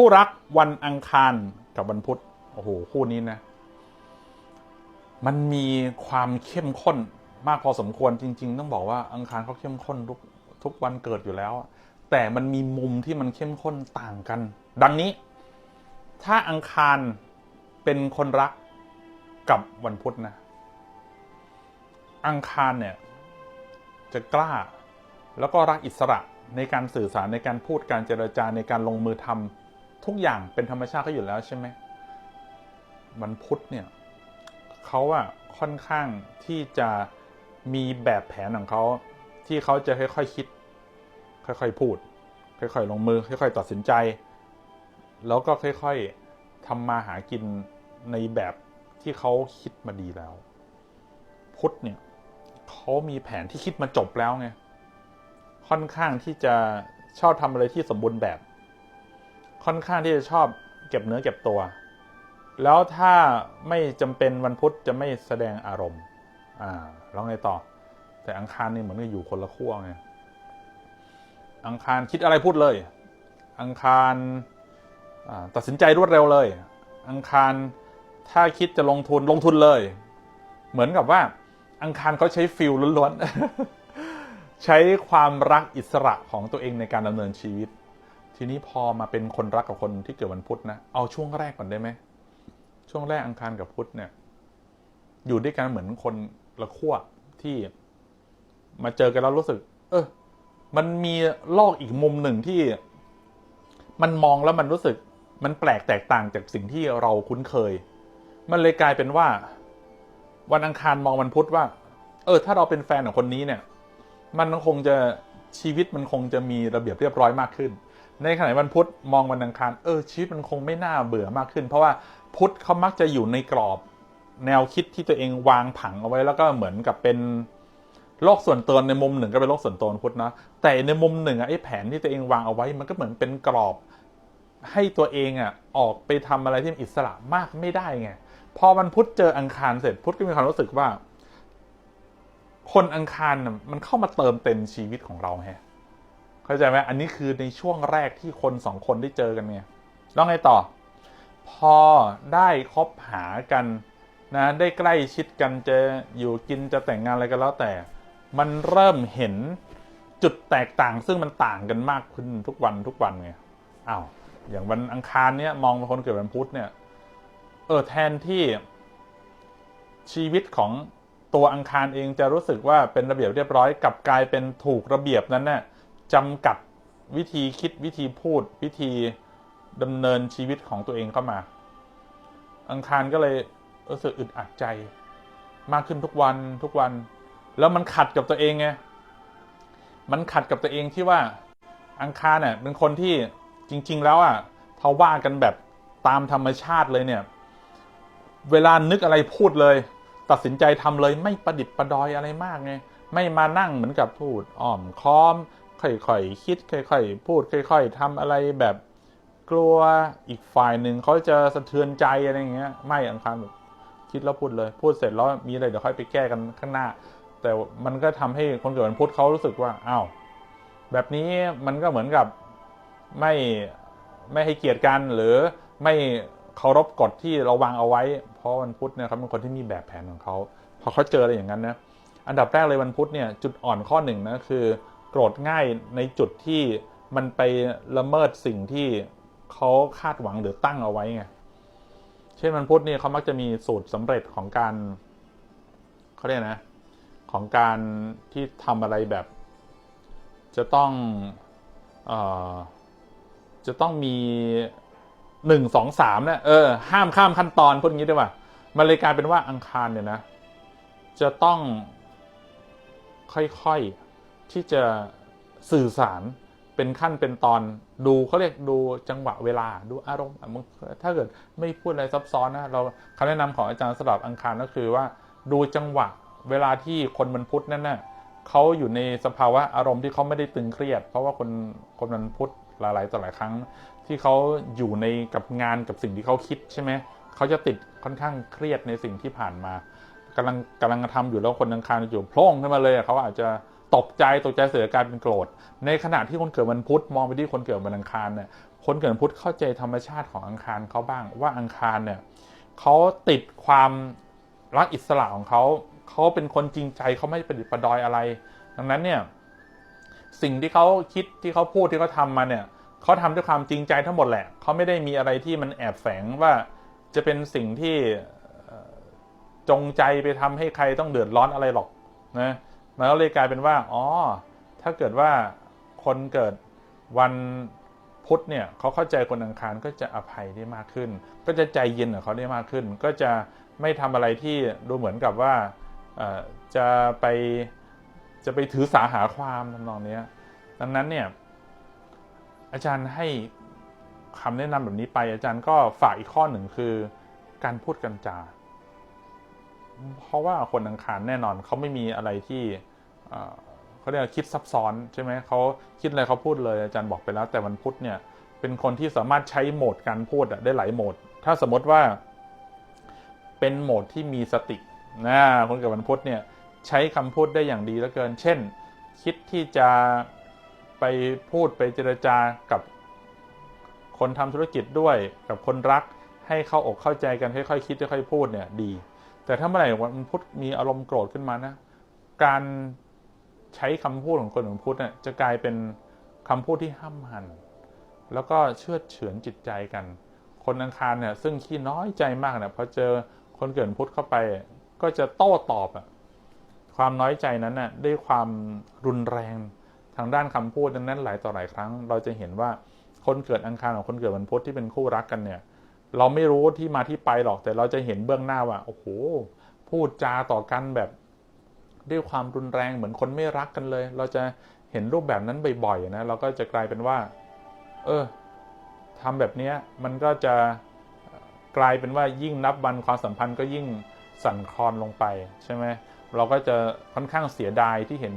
คู่รักวันอังคารกับวันพุธโอ้โหคู่นี้นะ มันมีความเข้มข้นมากพอสมควรจริง ๆ ต้องบอกว่าอังคารเขาเข้มข้นทุกทุกวันเกิดอยู่แล้ว แต่มันมีมุมที่มันเข้มข้นต่างกัน ดังนี้ ถ้าอังคารเป็นคนรักกับวันพุธนะ อังคารเนี่ย จะกล้า แล้วก็รักอิสระในการสื่อสารในการพูดการเจรจาในการลงมือทำ ทุกอย่างเป็นธรรมชาติเขาอยู่แล้วใช่ไหมวันพุธเนี่ยเขาอะค่อนข้างที่จะมีแบบแผนของเขาที่เขาจะค่อยๆคคิด ค่อยๆพูด ค่อยๆลงมือ ค่อย ๆ ตัดสินใจ แล้วก็ค่อยๆทำมาหากินในแบบที่เขาคิดมาดีแล้ว พุทธเนี่ยเขามีแผนที่คิดมาจบแล้วไงค่อนข้างที่จะชอบทำอะไรที่สมบูรณ์แบบ ค่อนข้างที่จะชอบเก็บเนื้อเก็บตัว แล้วถ้าไม่จำเป็นวันพุธจะไม่แสดงอารมณ์อ่าแล้วไงต่อ แต่อังคารนี่เหมือนกับอยู่คนละขั้วไงอังคารคิดอะไรพูดเลย อังคารตัดสินใจรวดเร็วเลย อังคารถ้าคิดจะลงทุนลงทุนเลย เหมือนกับว่า อังคารเขาใช้ฟิลล้วนๆใช้ความรักอิสระของตัวเองในการดำเนินชีวิต ทีนี้พอมาเป็นคนรักกับคนที่เกิดวันพุธนะ เอาช่วงแรกก่อนได้ไหม ช่วงแรกอังคารกับพุธเนี่ย อยู่ด้วยกันเหมือนคนละขั้วที่มาเจอกันแล้วรู้สึก เออ มันมีโลกอีกมุมหนึ่งที่ มันมองแล้วมันรู้สึก มันแปลกแตกต่างจากสิ่งที่เราคุ้นเคย มันเลยกลายเป็นว่า วันอังคารมองวันพุธว่า เออ ถ้าเราเป็นแฟนของคนนี้เนี่ย มันคงจะชีวิตมันคงจะมีระเบียบเรียบร้อยมากขึ้น ในขณะวันพุธมองวันอังคารเออชีวิตมันคงไม่น่าเบื่อมากขึ้น เพราะว่าพุธเขามักจะอยู่ในกรอบแนวคิดที่ตัวเองวางผังเอาไว้แล้วก็เหมือนกับเป็นโลกส่วนตัวในมุมหนึ่งก็เป็นโลกส่วนตัวพุทธนะแต่ในมุมหนึ่งอะไอ้แผนที่ตัวเองวางเอาไว้ มันก็เหมือนเป็นกรอบ ให้ตัวเองอะออกไปทำอะไรที่อิสระมากไม่ได้ไงพอมันพุธเจออังคารเสร็จพุธก็มีความรู้สึกว่า คนอังคารมันเข้ามาเติมเต็มชีวิตของเราฮะ เข้าใจไหมอันนี้คือในช่วงแรกที่คนสองคนได้เจอกันไงแล้วไงต่อ พอได้คบหากันนะได้ใกล้ชิดกันจะอยู่กินจะแต่งงานอะไรกันแล้วแต่ มันเริ่มเห็นจุดแตกต่างซึ่งมันต่างกันมากขึ้นทุกวันทุกวันไงอ้าวอย่างวันอังคารเนี้ยมองคนเกิดวันพุธเนี่ยเออแทนที่ชีวิตของตัวอังคารเองจะรู้สึกว่าเป็นระเบียบเรียบร้อยกับกลายเป็นถูกระเบียบนั้นเนี่ย จำกัดวิธีคิดวิธีพูดวิธีดำเนินชีวิตของตัวเองเข้ามา อังคารก็เลยรู้สึกอึดอัดใจ มากขึ้นทุกวันทุกวัน แล้วมันขัดกับตัวเองไงมันขัดกับตัวเองที่ว่าอังคารเนี่ยเป็นคนที่จริง ๆ แล้วอะเขาว่ากันแบบตามธรรมชาติเลยเนี่ย เวลานึกอะไรพูดเลย ตัดสินใจทำเลยไม่ประดิษฐ์ประดอยอะไรมากไงไม่มานั่งเหมือนกับพูดอ้อมค้อม ค่อยๆคิดค่อยๆพูดค่อย ๆทำอะไรแบบกลัวอีกฝ่ายหนึ่งเขาจะสะเทือนใจอะไรอย่างเงี้ย ไม่อังคารแบบคิดแล้วพูดเลย พูดเสร็จแล้วมีอะไรเดี๋ยวค่อยไปแก้กันข้างหน้า แต่มันก็ทำให้คนเกิดวันพุธเขารู้สึกว่าอ้าวแบบนี้มันก็เหมือนกับไม่ไม่ให้เกียรติกันหรือไม่เคารพกฎที่เราวางเอาไว้ เพราะวันพุธเนี่ยเขาเป็นคนที่มีแบบแผนของเขาพอเขาเจออะไรอย่างนั้นนะอันดับแรกเลยวันพุธเนี่ยจุดอ่อนข้อหนึ่งนะคือ รธง่ายในจุดที่มันไปละเมิดสิ่งที่เขาคาดหวังหรือตั้งเอาไว้ไง เช่นวันพุธนี่เขามักจะมีสูตรสำเร็จของการเขาเรียกนะ ของการที่ทำอะไรแบบ จะต้องอจะต้องมีหนึ่งสองสามเนี่ยเออห้ามข้ามขั้นตอนพวกนี้ได้ป่ะมันเลยกลายเป็นว่าอังคารเนี่ยนะ จะต้องค่อยๆ ที่จะสื่อสารเป็นขั้นเป็นตอนดูเขาเรียกดูจังหวะเวลาดูอารมณ์ถ้าเกิดไม่พูดอะไรซับซ้อนนะเราคำแนะนำของอาจารย์สลับอังคารก็คือว่า ดูจังหวะเวลาที่คนมันพุทธนั่นน่ะเขาอยู่ในสภาวะอารมณ์ที่เขาไม่ได้ตึงเครียด เพราะว่าคนคนมันพุทธหลายๆต่อหลายครั้ง ที่เขาอยู่ในกับงานกับสิ่งที่เขาคิดใช่ไหมเขาจะติดค่อนข้างเครียดในสิ่งที่ผ่านมากำลังกำลังทำอยู่แล้วคนอังคารอยู่โพล่งขึ้นมาเลยเขาอาจจะ ตกใจตกใจเสียการเป็นโกรธ ในขณะที่คนเกิดวันพุธมองไปที่คนเกิดวันอังคารเนี่ยคนเกิดพุธเข้าใจธรรมชาติของอังคารเขาบ้างว่าอังคารเนี่ยเขาติดความรักอิสระของเขาเขาเป็นคนจริงใจเขาไม่ประดิษฐ์ประดอยอะไร ดังนั้นเนี่ยสิ่งที่เขาคิดที่เขาพูดที่เขาทำมาเนี่ยเขาทำด้วยความจริงใจทั้งหมดแหละเขาไม่ได้มีอะไรที่มันแอบแฝงว่าจะเป็นสิ่งที่จงใจไปทำให้ใครต้องเดือดร้อนอะไรหรอกนะ มันก็เลยกลายเป็นว่า อ๋อ ถ้าเกิดว่าคนเกิดวันพุธเนี่ยเขาเข้าใจคนอังคารก็จะอภัยได้มากขึ้น ก็จะใจเย็นกับเขาได้มากขึ้น ก็จะไม่ทำอะไรที่ดูเหมือนกับว่าจะไปจะไปถือสาหาความทำนองนี้ดังนั้นเนี่ยอาจารย์ให้คำแนะนำแบบนี้ไปอาจารย์ก็ฝากอีกข้อหนึ่งคือการพูดกันจา เพราะว่าคนอังคารแน่นอนเขาไม่มีอะไรที่ เขาเรียกคิดซับซ้อนใช่ไหมเขาคิดอะไรเขาพูดเลยอาจารย์บอกไปแล้ว แต่วันพุธเนี่ยเป็นคนที่สามารถใช้โหมดการพูดได้หลายโหมด ถ้าสมมติว่า เป็นโหมดที่มีสตินะคนเกิดวันพุธเนี่ยใช้คำพูดได้อย่างดีเหลือเกิน เช่น คิดที่จะไปพูดไปเจรจากับคนทำธุรกิจด้วยกับคนรัก ให้เข้าอกเข้าใจกันค่อยๆคิดค่อยๆพูดเนี่ยดี แต่ถ้าเมื่อไหร่วันพุธมีอารมณ์โกรธขึ้นมานะการ ใช้คำพูดของคนวันพุทธเนี่ยจะกลายเป็นคำพูดที่ห้ำหัน แล้วก็เชื่อเฉือนจิตใจกัน คนอังคารเนี่ยซึ่งขี้น้อยใจมากเนี่ยพอเจอคนเกิดพุทธเข้าไป ก็จะโต้ตอบอะความน้อยใจนั้นน่ะด้วยความรุนแรงทางด้านคำพูดดังนั้นหลายต่อหลายครั้ง เราจะเห็นว่าคนเกิดอังคารกับคนเกิดวันพุธที่เป็นคู่รักกันเนี่ย เราไม่รู้ที่มาที่ไปหรอกแต่เราจะเห็นเบื้องหน้าว่าโอ้โหพูดจาต่อกันแบบ ด้วยความรุนแรงเหมือนคนไม่รักกันเลย เราจะเห็นรูปแบบนั้นบ่อยๆนะเราก็จะกลายเป็นว่า เออทำแบบนี้มันก็จะกลายเป็นว่ายิ่งนับวันความสัมพันธ์ก็ยิ่งสั่นคลอนลงไปใช่ไหมเราก็จะค่อนข้างเสียดายที่เห็น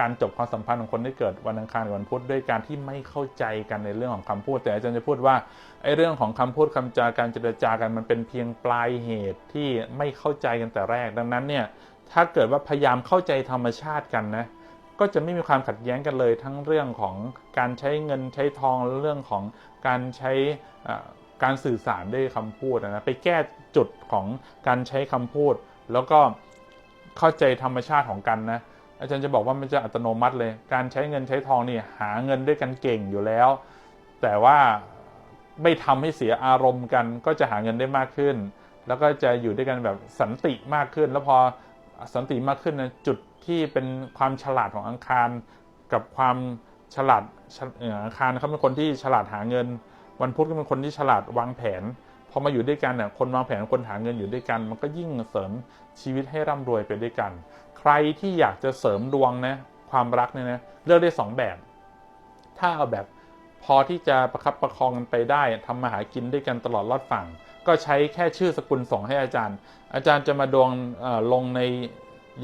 การจบความสัมพันธ์ของคนที่เกิดวันอังคารกับวันพุธด้วยการที่ไม่เข้าใจกันในเรื่องของคำพูด แต่อาจารย์จะพูดว่าไอ้เรื่องของคำพูดคำจาการเจรจากันมันเป็นเพียงปลายเหตุที่ไม่เข้าใจกันแต่แรก ดังนั้นเนี่ย ถ้าเกิดว่าพยายามเข้าใจธรรมชาติกันนะก็จะไม่มีความขัดแย้งกันเลยทั้งเรื่องของการใช้เงินใช้ทองเรื่องของการใช้การสื่อสารด้วยคำพูดนะไปแก้จุดของการใช้คำพูด แล้วก็เข้าใจธรรมชาติของกันนะอาจารย์จะบอกว่ามันจะอัตโนมัติเลย การใช้เงินใช้ทองนี่หาเงินด้วยกันเก่งอยู่แล้ว แต่ว่าไม่ทำให้เสียอารมณ์กัน ก็จะหาเงินได้มากขึ้น แล้วก็จะอยู่ด้วยกันแบบสันติมากขึ้น แล้วพอ สันติมากขึ้นนะจุดที่เป็นความฉลาดของอังคาร กับความฉลาดอังคารเขาเป็นคนที่ฉลาดหาเงิน วันพุธก็เป็นคนที่ฉลาดวางแผนพอมาอยู่ด้วยกันเนี่ยคนวางแผนคนหาเงินอยู่ด้วยกัน มันก็ยิ่งเสริมชีวิตให้ร่ำรวยไปด้วยกัน ใครที่อยากจะเสริมดวงนะความรักเนี่ยนะเลือกได้สองแบบ ถ้าเอาแบบพอที่จะประคับประคองกันไปได้ทำมาหากินด้วยกันตลอดรอดฝั่ง ก็ใช้แค่ชื่อสกุลส่งให้อาจารย์ อาจารย์จะมาดวงลงใน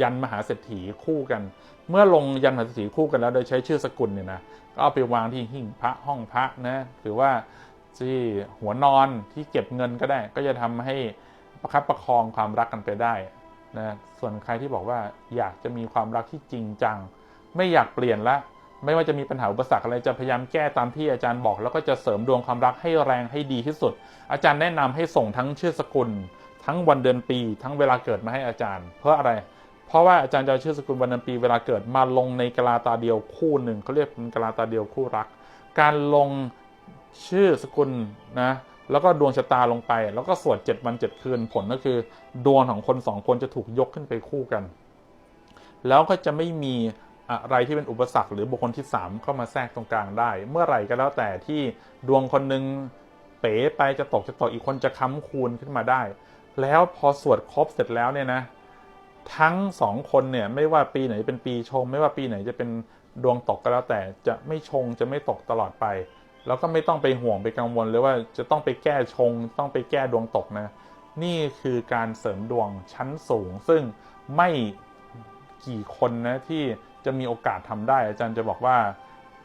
ยันมหาเศรษฐีคู่กัน เมื่อลงยันมหาเศรษฐีคู่กันแล้วโดยใช้ชื่อสกุลเนี่ยนะก็เอาไปวางที่หิ้งพระห้องพระนะหรือว่าที่หัวนอนที่เก็บเงินก็ได้ ก็จะทำให้ประคับประคองความรักกันไปได้นะส่วนใครที่บอกว่าอยากจะมีความรักที่จริงจัง ไม่อยากเปลี่ยนละ ไม่ว่าจะมีปัญหาอุปสรรคอะไรจะพยายามแก้ตามที่อาจารย์บอก แล้วก็จะเสริมดวงความรักให้แรงให้ดีที่สุด อาจารย์แนะนำให้ส่งทั้งชื่อสกุล ทั้งวันเดือนปี ทั้งเวลาเกิดมาให้อาจารย์ เพราะอะไร เพราะว่าอาจารย์จะชื่อสกุลวันเดือนปีเวลาเกิดมาลงในกลาตาเดียวคู่หนึ่งเขาเรียกเป็นกลาตาเดียวคู่รัก การลงชื่อสกุลนะแล้วก็ดวงชะตาลงไป แล้วก็สวด7วัน7คืนผลก็คือ ดวงของคนสองคนจะถูกยกขึ้นไปคู่กัน แล้วก็จะไม่มี อะไรที่เป็นอุปสรรคหรือบุคคลที่ 3 เข้ามาแทรกตรงกลางได้ เมื่อไหร่ก็แล้วแต่ที่ดวงคนหนึ่งเป๋ไปจะตกจะตกอีกคนจะค้ำคูณขึ้นมาได้ แล้วพอสวดครบเสร็จแล้วเนี่ยนะ ทั้งสองคนเนี่ยไม่ว่าปีไหนเป็นปีชง ไม่ว่าปีไหนจะเป็นดวงตกก็แล้วแต่จะไม่ชงจะไม่ตกตลอดไป แล้วก็ไม่ต้องไปห่วงไปกังวลเลยว่าจะต้องไปแก้ชง ต้องไปแก้ดวงตกนะ นี่คือการเสริมดวงชั้นสูง ซึ่งไม่กี่คนนะที่ จะมีโอกาสทำได้ อาจารย์จะบอกว่า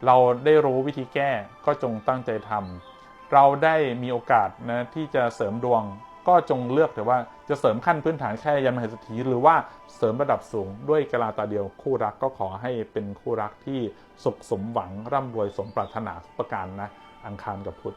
เราได้รู้วิธีแก้ก็จงตั้งใจทำเราได้มีโอกาสนะที่จะเสริมดวงก็จงเลือกแต่ว่าจะเสริมขั้นพื้นฐานแค่ยันมหาสถีหรือว่าเสริมระดับสูงด้วยกะลาตาเดียวคู่รักก็ขอให้เป็นคู่รักที่สุขสมหวังร่ำรวยสมปรารถนาทุกประการนะอังคารกับพุธ